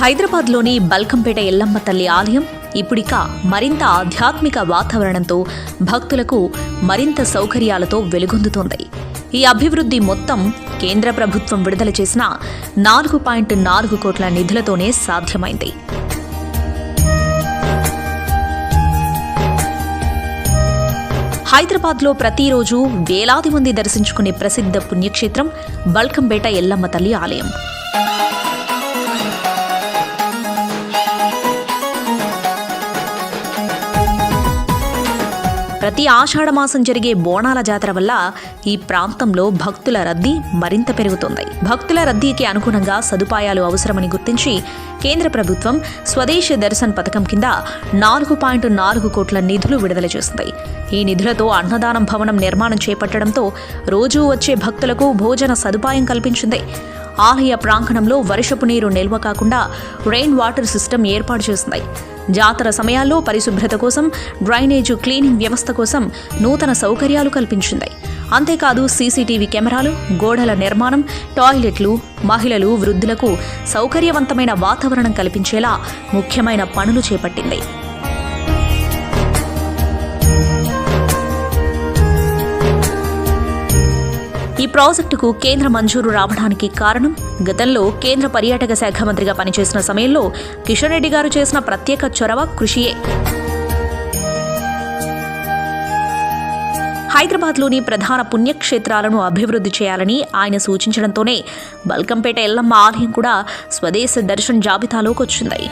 హైదరాబాద్లోని బల్కంపేట ఎల్లమ్మ తల్లి ఆలయం ఇప్పుడిక మరింత ఆధ్యాత్మిక వాతావరణంతో భక్తులకు మరింత సౌకర్యాలతో వెలుగొందుతోంది. ఈ అభివృద్ధి మొత్తం కేంద్ర ప్రభుత్వం విడుదల చేసిన నాలుగు పాయింట్ నాలుగు కోట్ల నిధులతోనే సాధ్యమైంది. హైదరాబాద్లో ప్రతిరోజు వేలాది మంది దర్శించుకునే ప్రసిద్ధ పుణ్యక్షేత్రం బల్కంపేట ఎల్లమ్మ తల్లి ఆలయం. ప్రతి ఆషాఢమాసం జరిగే బోనాల జాతర వల్ల ఈ ప్రాంతంలో భక్తుల రద్దీ మరింత పెరుగుతోంది. భక్తుల రద్దీకి అనుగుణంగా సదుపాయాలు అవసరమని గుర్తించి కేంద్ర ప్రభుత్వం స్వదేశ దర్శన్ పథకం కింద నాలుగు పాయింట్ నాలుగు కోట్ల నిధులు విడుదల చేసింది. ఈ నిధులతో అన్నదానం భవనం నిర్మాణం చేపట్టడంతో రోజూ వచ్చే భక్తులకు భోజన సదుపాయం కల్పించింది. ఆలయ ప్రాంగణంలో వర్షపు నీరు నిల్వ కాకుండా రెయిన్ వాటర్ సిస్టమ్ ఏర్పాటు చేసింది. జాతర సమయాల్లో పరిశుభ్రత కోసం డ్రైనేజు క్లీనింగ్ వ్యవస్థ కోసం నూతన సౌకర్యాలు కల్పించింది. అంతేకాదు సీసీటీవీ కెమెరాలు గోడల నిర్మాణం టాయిలెట్లు మహిళలు వృద్ధులకు సౌకర్యవంతమైన వాతావరణం కల్పించేలా ముఖ్యమైన పనులు చేపట్టింది. ఈ ప్రాజెక్టుకు కేంద్ర మంజూరు రావడానికి కారణం గతంలో కేంద్ర పర్యాటక శాఖ మంత్రిగా పనిచేసిన సమయంలో కిషన్ రెడ్డి గారు చేసిన ప్రత్యేక చొరవ కృషియే. హైదరాబాద్లోని ప్రధాన పుణ్యక్షేత్రాలను అభివృద్ధి చేయాలని ఆయన సూచించడంతోనే బల్కంపేట ఎల్లమ్మ ఆలయం కూడా స్వదేశ దర్శన్ జాబితాలోకి వచ్చింది.